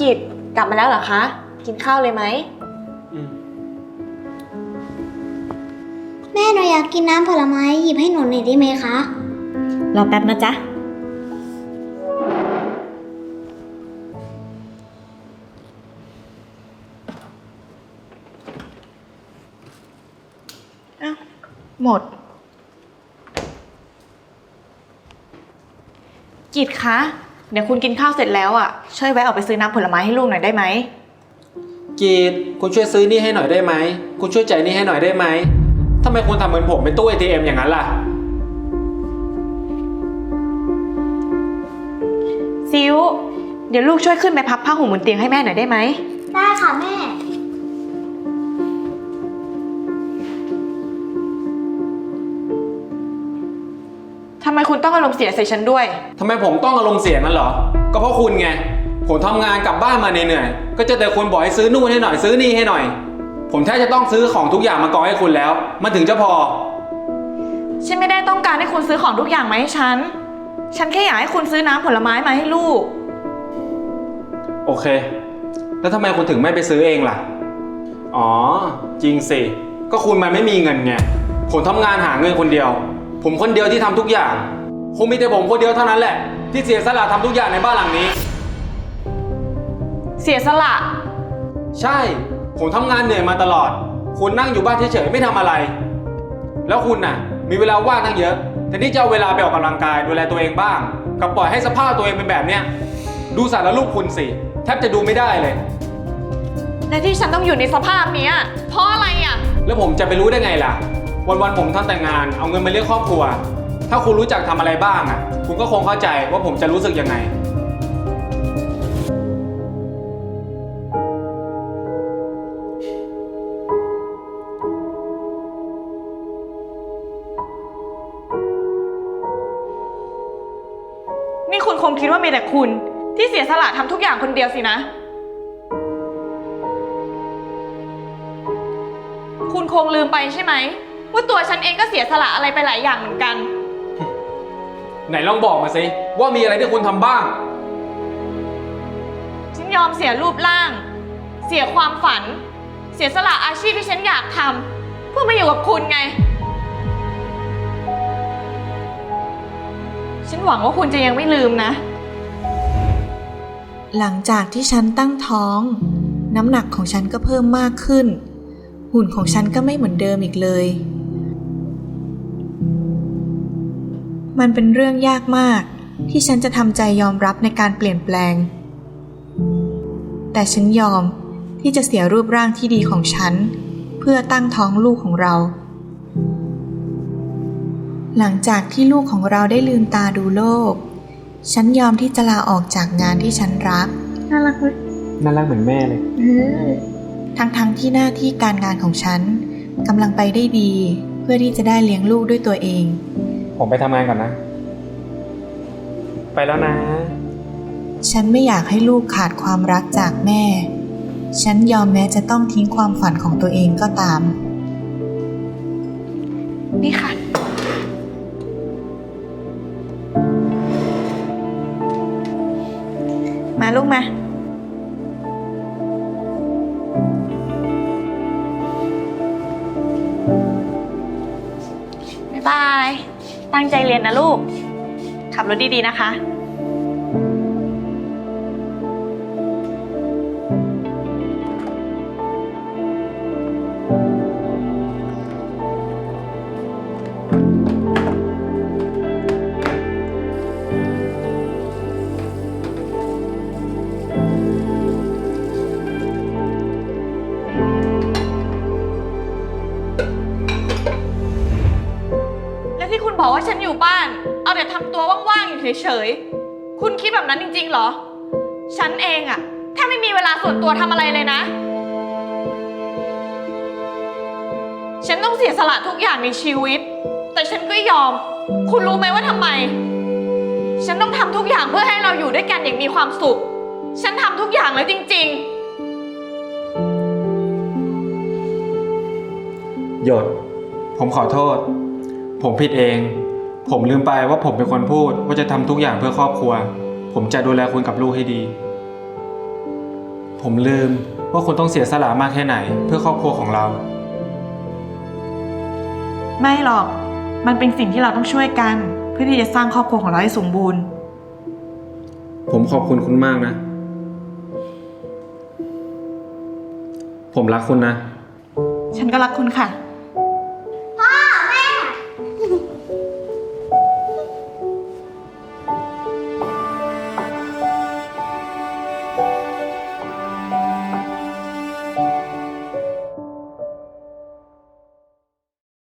กิจกลับมาแล้วเหรอคะ กินข้าวเลยไหมอืมแม่หนูอยากกินน้ำผลไม้หยิบให้หนูหน่อยได้ไหมคะ รอแป๊บนะจ๊ะอ้าวหมด กิจคะ เดี๋ยวคุณกินข้าวเสร็จแล้วอะ ช่วยแวะออกไปซื้อน้ำผลไม้ให้ลูกหน่อยได้ไหม กีดคุณช่วยซื้อนี่ให้หน่อยได้ไหม คุณช่วยจ่ายนี่ให้หน่อยได้ไหมทำไมคุณทำเหมือนผมเป็นตู้ ATM อย่างนั้นล่ะ ซิว เดี๋ยวลูกช่วยขึ้นไปพับผ้าห่มบนเตียงให้แม่หน่อยได้ไหม ได้ค่ะแม่ ทำไมคุณต้องอารมณ์เสียใส่ฉันด้วย ทำไมผมต้องอารมณ์เสียนั่นเหรอ ก็เพราะคุณไง ผมทำงานกลับบ้านมาเหนื่อยๆก็เจะแต่คุณบอกให้ซื้อนู่นให้หน่อยซื้อนี่ให้หน่อย ผมแทบจะต้องซื้อของทุกอย่างมากองให้คุณแล้ว มันถึงจะพอ ฉันไม่ได้ต้องการให้คุณซื้อของทุกอย่างมาให้ฉัน ฉันแค่อยากให้คุณซื้อน้ำผลไม้มาให้ลูก โอเค แล้วทำไมคุณถึงไม่ไปซื้อเองล่ะ อ๋อ จริงสิ ก็คุณมันไม่มีเงินไง ผมทำงานหาเงินคนเดียว ผมคนเดียวที่ทำทุกอย่าง คงมีแต่ผมคนเดียวเท่านั้นแหละ ที่เสียสละทำทุกอย่างในบ้านหลังนี้ เสียสละ ใช่ ผมทำงานเหนื่อยมาตลอด คุณนั่งอยู่บ้านเฉยๆไม่ทำอะไร แล้วคุณน่ะ มีเวลาว่างตั้งเยอะแต่ที่จะเอาเวลาไปออกกำลังกายดูแลตัวเองบ้างกับปล่อยให้สภาพตัวเองเป็นแบบเนี้ย ดูสารรูปคุณสิแทบจะดูไม่ได้เลย และที่ฉันต้องอยู่ในสภาพเนี้ยเพราะอะไรอะ แล้วผมจะไปรู้ได้ไงล่ะ วันๆผมทำแต่งาน เอาเงินมาเลี้ยงครอบครัว ถ้าคุณรู้จักทำอะไรบ้างอะ คุณก็คงเข้าใจว่าผมจะรู้สึกยังไง นี่คุณคงคิดว่ามีแต่คุณ ที่เสียสละทำทุกอย่างคนเดียวสินะ คุณคงลืมไปใช่ไหม ว่าตัวฉันเองก็เสียสละอะไรไปหลายอย่างเหมือนกัน ไหนลองบอกมาสิว่ามีอะไรที่คุณทำบ้าง ฉันยอมเสียรูปร่าง เสียความฝัน เสียสละอาชีพที่ฉันอยากทำเพื่อมาอยู่กับคุณไง ฉันหวังว่าคุณจะยังไม่ลืมนะ หลังจากที่ฉันตั้งท้อง น้ำหนักของฉันก็เพิ่มมากขึ้น หุ่นของฉันก็ไม่เหมือนเดิมอีกเลย มันเป็นเรื่องยากมาก ที่ฉันจะทำใจยอมรับในการเปลี่ยนแปลง แต่ฉันยอมที่จะเสียรูปร่างที่ดีของฉัน เพื่อตั้งท้องลูกของเรา หลังจากที่ลูกของเราได้ลืมตาดูโลก ฉันยอมที่จะลาออกจากงานที่ฉันรัก น่ารักไหมน่ารักเหมือนแม่เลยเออทั้งๆทที่หน้าที่การงานของฉันกำลังไปได้ดี เพื่อที่จะได้เลี้ยงลูกด้วยตัวเอง ผมไปทำงานก่อนนะ ไปแล้วนะ ฉันไม่อยากให้ลูกขาดความรักจากแม่ ฉันยอมแม้จะต้องทิ้งความฝันของตัวเองก็ตาม นี่ค่ะ มาลูกมาบ๊ายบาย ตั้งใจเรียนนะลูก ขับรถดีๆนะคะ บอกว่าฉันอยู่บ้าน เอาแต่ทำตัวว่างๆอยู่เฉยๆ คุณคิดแบบนั้นจริงๆเหรอ ฉันเองอะแทบไม่มีเวลาส่วนตัวทำอะไรเลยนะ ฉันต้องเสียสละทุกอย่างในชีวิต แต่ฉันก็ยอม คุณรู้ไหมว่าทำไม ฉันต้องทำทุกอย่างเพื่อให้เราอยู่ด้วยกันอย่างมีความสุข ฉันทำทุกอย่างแล้วจริง ๆ หยด ผมขอโทษ ผมผิดเอง ผมลืมไปว่าผมเป็นคนพูดว่าจะทำทุกอย่างเพื่อครอบครัว ผมจะดูแลคุณกับลูกให้ดี ผมลืมว่าคุณต้องเสียสละมากแค่ไหน เพื่อครอบครัวของเรา ไม่หรอก มันเป็นสิ่งที่เราต้องช่วยกัน เพื่อที่จะสร้างครอบครัวของเราให้สมบูรณ์ ผมขอบคุณคุณมากนะ ผมรักคุณนะ ฉันก็รักคุณค่ะ